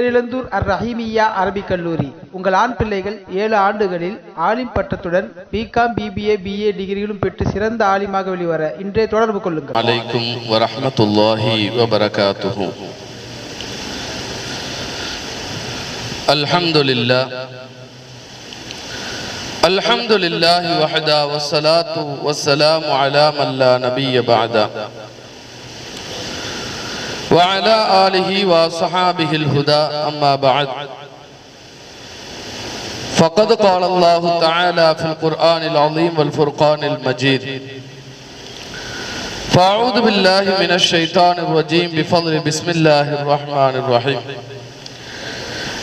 பேரிழந்தூர் அர் ரஹீமியா அரபிக் கல்லூரி உங்கள் ஆண் பிள்ளைகள் ஏழு ஆண்டுகளில் ஆலிம் பட்டத்துடன் பிகாம் பிபிஏ பிஏ டிகிரிகளும் பெற்று சிறந்த ஆலிமாக வெளிவர இன்றே தொடர்பு கொள்ளுங்கள் عليكم ورحمة الله وبركاته الحمد لله الحمد لله وحده والصلاة والسلام على من لا نبي بعده وعلى آله وصحابه الهدى أما بعد. فقد قال الله تعالى في القرآن العظيم والفرقان المجيد. فأعوذ بالله من الشيطان الرجيم بفضل بسم الله الرحمن الرحيم.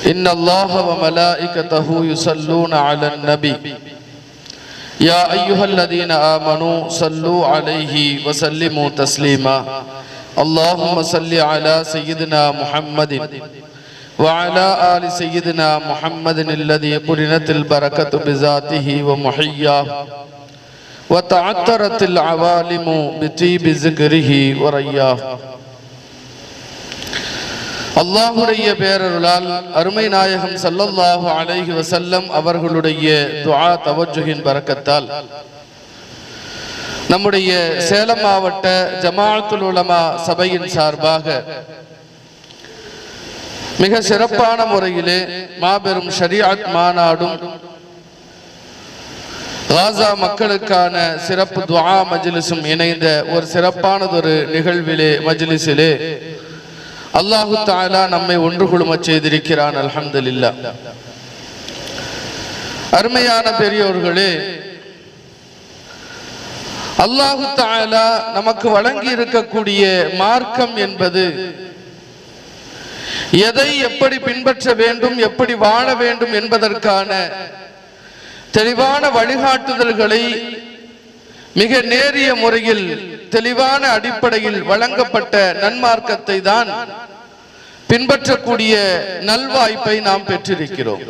إن الله وملائكته يصلون على النبي. يا أيها الذين آمنوا صلوا عليه وسلموا تسليما. اللهم صل على سيدنا محمد وعلى آل سيدنا محمد الذي قرنت البركة بذاته ومحياه وتعترت العوالم بطيب ذكره ورياه அல்லாஹுடைய பேரருளால் அருமை நாயகம் சல்லல்லாஹு அலைஹி வசல்லம் அவர்களுடைய துஆ தவஜுகின் பரக்கத்தால் நம்முடைய சேலம் மாவட்ட ஜமாத்துல் உலமா சபையின் சார்பாக மிக சிறப்பான முறையிலே மாபெரும் ஷரியாத் மாநாடும் காசா மக்களுக்கான சிறப்பு துவா மஜ்லிஸும் இணைந்த ஒரு சிறப்பானதொரு நிகழ்விலே மஜ்லிஸிலே அல்லாஹு தாலா நம்மை ஒன்று குழும செய்திருக்கிறான் அல்ஹம்துலில்லா அருமையான பெரியோர்களே அல்லாஹு தாலா நமக்கு வழங்கி இருக்கக்கூடிய மார்க்கம் என்பது எதை எப்படி பின்பற்ற வேண்டும் எப்படி வாழ வேண்டும் என்பதற்கான தெளிவான வழிகாட்டுதல்களை மிக நேரிய முறையில் தெளிவான அடிப்படையில் வழங்கப்பட்ட நன்மார்க்கத்தை தான் பின்பற்றக்கூடிய நல்வாய்ப்பை நாம் பெற்றிருக்கிறோம்.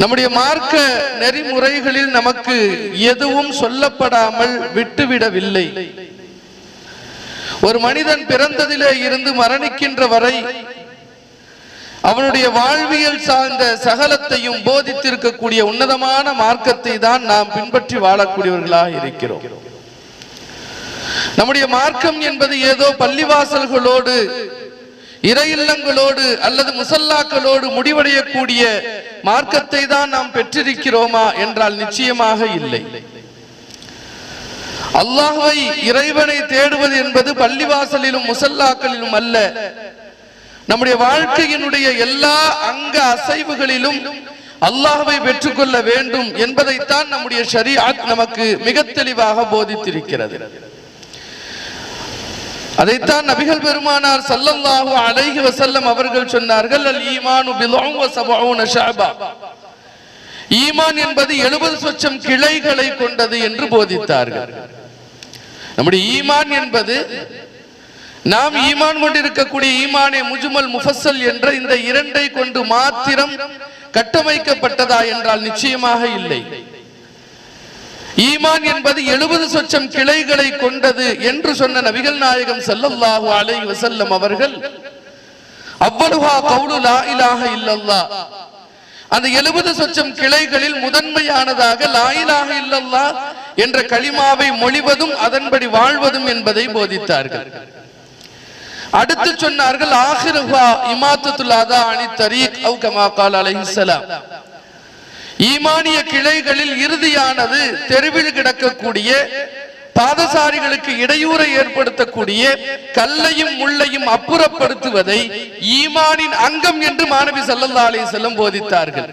நம்முடைய மார்க்க நெறிமுறைகளில் நமக்கு எதுவும் சொல்லப்படாமல் விட்டுவிடவில்லை. ஒரு மனிதன் பிறந்ததிலே இருந்து மரணிக்கின்ற வரை அவனுடைய வாழ்வியல் சார்ந்த சகலத்தையும் போதித்திருக்கக்கூடிய உன்னதமான மார்க்கத்தை தான் நாம் பின்பற்றி வாழக்கூடியவர்களாக இருக்கிறோம். நம்முடைய மார்க்கம் என்பது ஏதோ பள்ளிவாசல்களோடு இறையில்லங்களோடு அல்லது முசல்லாக்களோடு முடிவடையக்கூடிய மார்க்கத்தை தான் நாம் பெற்றிருக்கிறோமா என்றால் நிச்சயமாக இல்லை. அல்லாஹை இறைவனை தேடுவது என்பது பள்ளிவாசலிலும் முசல்லாக்களிலும் அல்ல. நம்முடைய வாழ்க்கையினுடைய எல்லா அங்க அசைவுகளிலும் அல்லாஹவை பெற்றுக்கொள்ள வேண்டும் என்பதைத்தான் நம்முடைய ஷரியாத் நமக்கு மிக தெளிவாக போதித்திருக்கிறது. அதைத்தான் நபிகள் பெருமானார் சல்லல்லாஹு அலைஹி வசல்லம் அவர்கள் சொன்னார்கள் அல் ஈமானு பிதுஉ வசபவுன ஷாபா ஈமான் என்பது 70 சொச்சம் கிளைகளை கொண்டது என்று போதித்தார்கள். நம்முடைய ஈமான் என்பது நாம் ஈமான் கொண்டிருக்கக்கூடிய ஈமானே முஜுமல் முஃபசல் என்ற இந்த இரண்டை கொண்டு மாத்திரம் கட்டமைக்கப்பட்டதா என்றால் நிச்சயமாக இல்லை. ஈமான் என்பது எழுபது சொச்சம் கிளைகளை கொண்டது என்று சொன்ன நபிகள் நாயகம் செல்லல்லாஹு அலை வசல்லம் அவர்கள் அவ்வளவா கவுலு லா இலாக இல்லல்லா அந்த எழுபது சொச்சம் கிளைகளில் முதன்மையானதாக லாயிலாக இல்லல்லா என்ற கலிமாவை மொழிவதும் அதன்படி வாழ்வதும் என்பதை போதித்தார்கள். அடுத்து சொன்னார்கள் ஆஹிருஹா இமாத்துல்லாதா அணி தரீக் அவுகமா கால் அலைஹிஸ்ஸலாம் ஈமானிய கிளைகளில் இறுதியானது தெருவில் கிடக்கக்கூடிய பாதசாரிகளுக்கு இடையூறை ஏற்படுத்தக்கூடிய கல்லையும் முள்ளையும் அப்புறப்படுத்துவதை ஈமானின் அங்கம் என்று மாணவி சல்லல்லா அலிசல்லம் போதித்தார்கள்.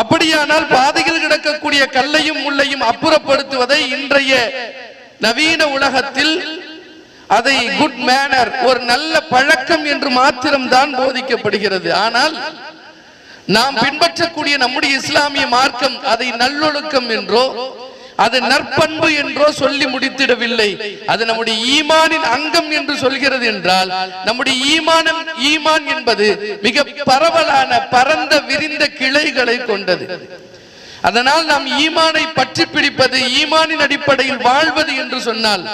அப்படியானால் பாதையில் கிடக்கக்கூடிய கல்லையும் முள்ளையும் அப்புறப்படுத்துவதை இன்றைய நவீன உலகத்தில் அதை குட் மேனர் ஒரு நல்ல பழக்கம் என்று மாத்திரம்தான் போதிக்கப்படுகிறது. ஆனால் நாம் பின்பற்றக்கூடிய நம்முடைய இஸ்லாமிய மார்க்கம் அதை நல்லொழுக்கம் என்றோ அது நற்பண்பு என்றோ சொல்லி முடித்திடவில்லை. அது நம்முடைய ஈமானின் அங்கம் என்று சொல்கிறது என்றால் நம்முடைய ஈமானம் ஈமான் என்பது மிக பரவலான பரந்த விரிந்த கிளைகளை கொண்டது. அதனால் நாம் ஈமானை பற்றி பிடிப்பது ஈமானின் அடிப்படையில் வாழ்வது என்று சொன்னால்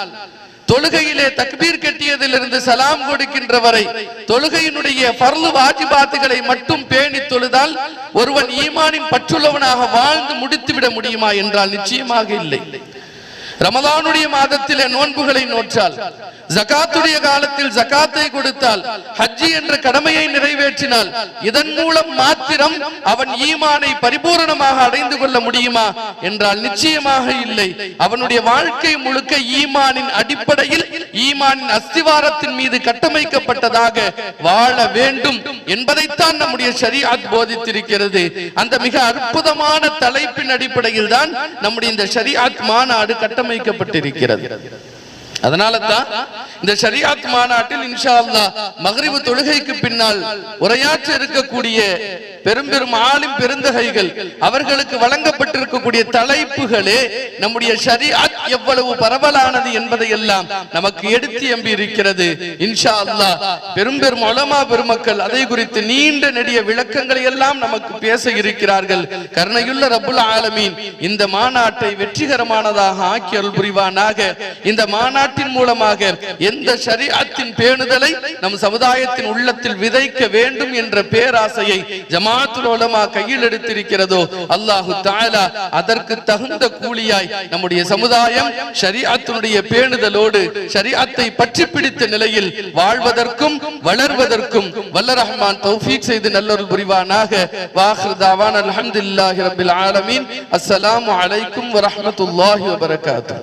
தொழுகையிலே தக்பீர் கட்டியதிலிருந்து சலாம் கொடுக்கின்ற வரை தொழுகையினுடைய பர்லு வாஜிபாத்துகளை மட்டும் பேணி தொழுதால் ஒருவன் ஈமானின் பற்றுள்ளவனாக வாழ்ந்து முடித்துவிட முடியுமா என்றால் நிச்சயமாக இல்லை. ரமதானுடைய மாதத்திலே நோன்புகளை நோற்றால் ஜகாத்துடைய காலத்தில் ஜகாத்தை கொடுத்தால் ஹஜ்ஜி என்ற கடமையை நிறைவேற்றினால் இதன் மூலம் மாத்திரம் அவன் ஈமானை பரிபூரணமாக அடைந்து கொள்ள முடியுமா என்றால் நிச்சயமாக இல்லை. அவனுடைய வாழ்க்கை முழுக்க ஈமானின் அடிப்படையில் ஈமானின் அஸ்திவாரத்தின் மீது கட்டமைக்கப்பட்டதாக வாழ வேண்டும் என்பதைத்தான் நம்முடைய ஷரியாத் போதித்திருக்கிறது. அந்த மிக அற்புதமான தலைப்பின் அடிப்படையில் தான் நம்முடைய இந்த ஷரியாத் மாநாடு கட்ட கட்டமைக்கப்பட்டிருக்கிறது. அதனால தான் இந்த ஷரியாத் மாநாட்டில் இன்ஷா அல்லாஹ் மகரிபு தொழுகைக்கு பின்னால் உரையாற்ற இருக்கக்கூடிய பெரும் பெரும் ஆளும் பெருந்தகைகள் அவர்களுக்கு வழங்கப்பட்டிருக்கக்கூடிய தலைப்புகளே நம்முடைய ஷரியாத் எவ்வளவு பரவலானது என்பதை எல்லாம் நமக்கு எடுத்து எம்பி இருக்கிறது. இன்ஷா அல்லா பெரும் பெரும் உலமா பெருமக்கள் அதை குறித்து நீண்ட நெடிய விளக்கங்களை எல்லாம் நமக்கு பேச இருக்கிறார்கள். கருணையுள்ள ரபுல் ஆலமீன் இந்த மாநாட்டை வெற்றிகரமானதாக ஆக்கி அருள் புரிவானாக. இந்த மாநாட்டின் மூலமாக எந்த சரியாத்தின் பேணுதலை நம் சமுதாயத்தின் உள்ளத்தில் விதைக்க வேண்டும் என்ற பேராசையை ஜமாத்துல் உலமா கையில் எடுத்திருக்கிறதோ அல்லாஹு தஆலா அதற்கு தகுந்த கூலியாய் நம்முடைய சமுதாய சமுதாயம் ஷரியாத்தினுடைய பேணுதலோடு ஷரியாத்தை பற்றி பிடித்த நிலையில் வாழ்வதற்கும் வளர்வதற்கும் வல்ல ரஹ்மான் தௌஃபீக் செய்து நல்லொரு புரிவானாக. வாஹ்ருதாவான் அலமதுல்லாஹி ரபில் ஆலமீன். அஸ்ஸலாமு அலைக்கும் வரஹ்மத்துல்லாஹி வபரகாத்து.